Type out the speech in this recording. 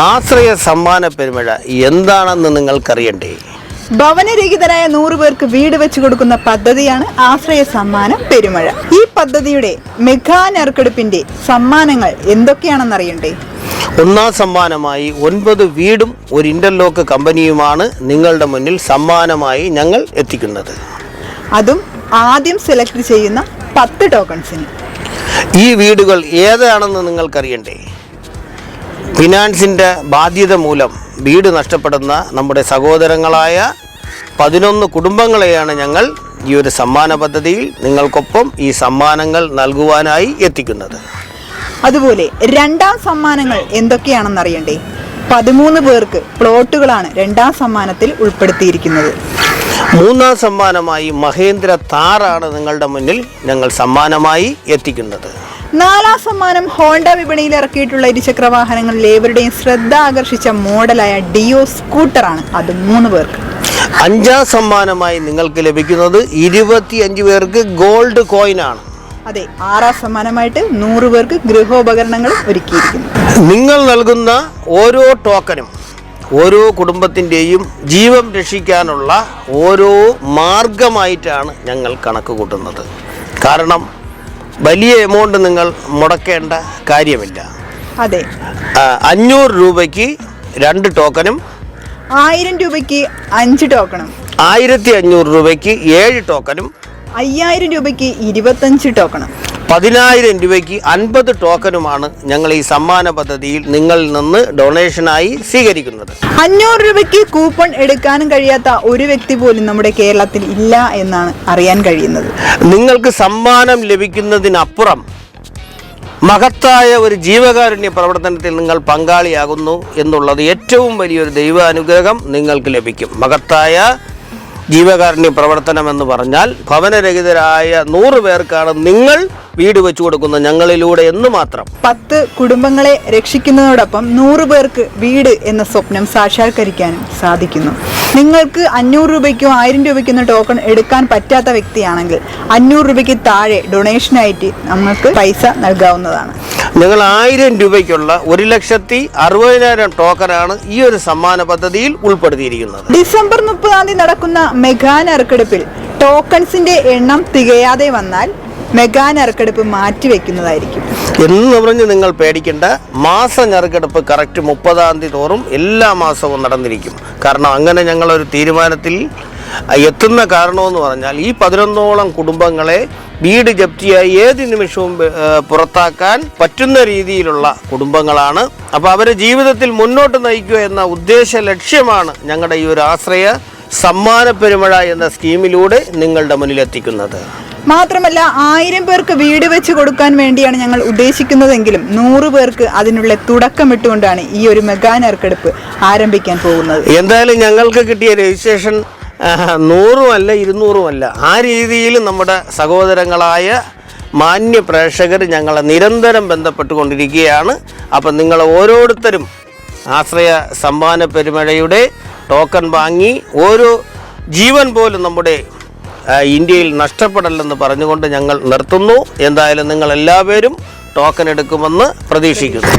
ആശ്രയ സമ്മാന പെരുമഴ എന്താണെന്ന് നിങ്ങൾക്കറിയണ്ടേ? ഭവനരഹിതരായ നൂറ് പേർക്ക് വീട് വെച്ചു കൊടുക്കുന്ന പദ്ധതിയാണ് ആശ്രയ സമ്മാനം പെരുമഴ. ഈ പദ്ധതിയുടെ മെഗാ നറുക്കെടുപ്പിന്റെ സമ്മാനങ്ങൾ എന്തൊക്കെയാണെന്ന് അറിയണ്ടേ ഒന്നാം സമ്മാനമായി ഒൻപത് വീടും ഒരു ഇന്റർലോക്ക് കമ്പനിയുമാണ് നിങ്ങളുടെ മുന്നിൽ സമ്മാനമായി ഞങ്ങൾ എത്തിക്കുന്നത്. അതും ആദ്യം സെലക്ട് ചെയ്യുന്ന പത്ത് ടോക്കൺസിന് ഈ വീടുകൾ ഏതാണെന്ന് നിങ്ങൾക്കറിയണ്ടേ? ഫിനാൻസിന്റെ ബാധ്യത മൂലം വീട് നഷ്ടപ്പെടുന്ന നമ്മുടെ സഹോദരങ്ങളായ പതിനൊന്ന് കുടുംബങ്ങളെയാണ് ഞങ്ങൾ ഈ ഒരു സമ്മാന പദ്ധതിയിൽ നിങ്ങൾക്കൊപ്പം ഈ സമ്മാനങ്ങൾ നൽകുവാനായി എത്തിക്കുന്നത്. അതുപോലെ രണ്ടാം സമ്മാനങ്ങൾ എന്തൊക്കെയാണെന്ന് അറിയണ്ടേ പതിമൂന്ന് പേർക്ക് പ്ലോട്ടുകളാണ് രണ്ടാം സമ്മാനത്തിൽ ഉൾപ്പെടുത്തിയിരിക്കുന്നത്. മൂന്നാം സമ്മാനമായി മഹേന്ദ്ര താറാണ് നിങ്ങളുടെ മുന്നിൽ ഞങ്ങൾ സമ്മാനമായി എത്തിക്കുന്നത്. നാലാം സമ്മാനം ഹോണ്ട വിപണിയിൽ ഇറക്കിയിട്ടുള്ള ഇരുചക്ര വാഹനങ്ങളിൽ ഏവരുടെയും ശ്രദ്ധ ആകർഷിച്ച മോഡലായ ഡിയോ സ്കൂട്ടറാണ് അത് മൂന്ന് പേർക്ക്. അഞ്ചാം സമ്മാനമായി നിങ്ങൾക്ക് ലഭിക്കുന്നത് ഇരുപത്തിയഞ്ച് പേർക്ക് ഗോൾഡ് കോയിൻ ആണ് അതെ ആറാം സമ്മാനമായിട്ട് നൂറ് പേർക്ക് ഗൃഹോപകരണങ്ങൾ ഒരുക്കിയിരിക്കുന്നു. നിങ്ങൾ നൽകുന്ന ഓരോ ടോക്കനും ഓരോ കുടുംബത്തിന്റെയും ജീവൻ രക്ഷിക്കാനുള്ള ഓരോ മാർഗമായിട്ടാണ് ഞങ്ങൾ കണക്ക് കൂട്ടുന്നത്. കാരണം വലിയ എമൗണ്ട് നിങ്ങൾ മുടക്കേണ്ട കാര്യമില്ല. അതെ. അഞ്ഞൂറ് രൂപയ്ക്ക് രണ്ട് ടോക്കനും ആയിരം രൂപയ്ക്ക് അഞ്ച് ടോക്കണും ആയിരത്തി അഞ്ഞൂറ് രൂപയ്ക്ക് ഏഴ് ടോക്കനും അയ്യായിരം രൂപയ്ക്ക് ഇരുപത്തഞ്ച് ടോക്കണും പതിനായിരം രൂപയ്ക്ക് അൻപത് ടോക്കനുമാണ് ഞങ്ങൾ ഈ സമ്മാന പദ്ധതിയിൽ നിങ്ങളിൽ നിന്ന് ഡൊണേഷനായി സ്വീകരിക്കുന്നത്. അഞ്ഞൂറ് രൂപയ്ക്ക് കൂപ്പൺ എടുക്കാനും കഴിയാത്ത ഒരു വ്യക്തി പോലും നമ്മുടെ കേരളത്തിൽ ഇല്ല എന്നാണ് അറിയാൻ കഴിയുന്നത്. നിങ്ങൾക്ക് സമ്മാനം ലഭിക്കുന്നതിനപ്പുറം മഹത്തായ ഒരു ജീവകാരുണ്യ പ്രവർത്തനത്തിൽ നിങ്ങൾ പങ്കാളിയാകുന്നു എന്നുള്ളത് ഏറ്റവും വലിയൊരു ദൈവാനുഗ്രഹം നിങ്ങൾക്ക് ലഭിക്കും. മഹത്തായ ജീവകാരുണ്യ പ്രവർത്തനം എന്ന് പറഞ്ഞാൽ ഭവനരഹിതരായ നൂറ് പേർക്കാണ് നിങ്ങൾ വീട് വെച്ചു കൊടുക്കുന്ന ഞങ്ങളിലൂടെ എന്ന് മാത്രം. പത്ത് കുടുംബങ്ങളെ രക്ഷിക്കുന്നതോടൊപ്പം നൂറ് പേർക്ക് വീട് എന്ന സ്വപ്നം സാക്ഷാത്കരിക്കാനും സാധിക്കുന്നു. നിങ്ങൾക്ക് അഞ്ഞൂറ് രൂപയ്ക്കോ ആയിരം രൂപയ്ക്കൊന്നും ടോക്കൺ എടുക്കാൻ പറ്റാത്ത വ്യക്തിയാണെങ്കിൽ അഞ്ഞൂറ് രൂപയ്ക്ക് താഴെ ഡൊണേഷനായിട്ട് നമ്മൾക്ക് പൈസ നൽകാവുന്നതാണ്. നിങ്ങൾ ആയിരം രൂപയ്ക്കുള്ള ഒരു ലക്ഷത്തി അറുപതിനായിരം ടോക്കനാണ് ഈ ഒരു സമ്മാന പദ്ധതിയിൽ ഉൾപ്പെടുത്തിയിരിക്കുന്നത്. ഡിസംബർ മുപ്പതാം തീയതി നടക്കുന്ന മെഗാ നറുക്കെടുപ്പിൽ ടോക്കൺസിന്റെ എണ്ണം തികയാതെ വന്നാൽ മെഗാ നറുക്കെടുപ്പ് മാറ്റിവെക്കുന്നതായിരിക്കും എന്ന് പറഞ്ഞ് നിങ്ങൾ പേടിക്കേണ്ട. മാസ ഞറുക്കെടുപ്പ് കറക്റ്റ് മുപ്പതാം തീയതി തോറും എല്ലാ മാസവും നടന്നിരിക്കും. കാരണം അങ്ങനെ ഞങ്ങളൊരു തീരുമാനത്തിൽ എത്തുന്ന കാരണമെന്ന് പറഞ്ഞാൽ ഈ പതിനൊന്നോളം കുടുംബങ്ങളെ വീട് ജപ്തിയായി ഏത് നിമിഷവും പുറത്താക്കാൻ പറ്റുന്ന രീതിയിലുള്ള കുടുംബങ്ങളാണ്. അപ്പോൾ അവരെ ജീവിതത്തിൽ മുന്നോട്ട് നയിക്കുക എന്ന ഉദ്ദേശ ലക്ഷ്യമാണ് ഞങ്ങളുടെ ഈ ഒരു ആശ്രയ സമ്മാന പെരുമഴ എന്ന സ്കീമിലൂടെ നിങ്ങളുടെ മുന്നിൽ മുന്നിലെത്തിക്കുന്നത്. മാത്രമല്ല ആയിരം പേർക്ക് വീട് വെച്ച് കൊടുക്കാൻ വേണ്ടിയാണ് ഞങ്ങൾ ഉദ്ദേശിക്കുന്നതെങ്കിലും നൂറ് പേർക്ക് അതിനുള്ള തുടക്കമിട്ടുകൊണ്ടാണ് ഈ ഒരു മെഗാ നറുക്കെടുപ്പ് ആരംഭിക്കാൻ പോകുന്നത്. എന്തായാലും ഞങ്ങൾക്ക് കിട്ടിയ രജിസ്ട്രേഷൻ നൂറുമല്ല ഇരുന്നൂറുമല്ല. ആ രീതിയിൽ നമ്മുടെ സഹോദരങ്ങളായ മാന്യ പ്രേക്ഷകർ ഞങ്ങളെ നിരന്തരം ബന്ധപ്പെട്ടുകൊണ്ടിരിക്കുകയാണ്. അപ്പം നിങ്ങൾ ഓരോരുത്തരും ആശ്രയ സമ്മാന പെരുമഴയുടെ ടോക്കൺ വാങ്ങി ഒരു ജീവൻ പോലും നമ്മുടെ ഇന്ത്യയിൽ നഷ്ടപ്പെടല്ലെന്ന് പറഞ്ഞുകൊണ്ട് ഞങ്ങൾ നിർത്തുന്നു. എന്തായാലും നിങ്ങൾ എല്ലാവരും ടോക്കൺ എടുക്കുമെന്ന് പ്രതീക്ഷിക്കുന്നു.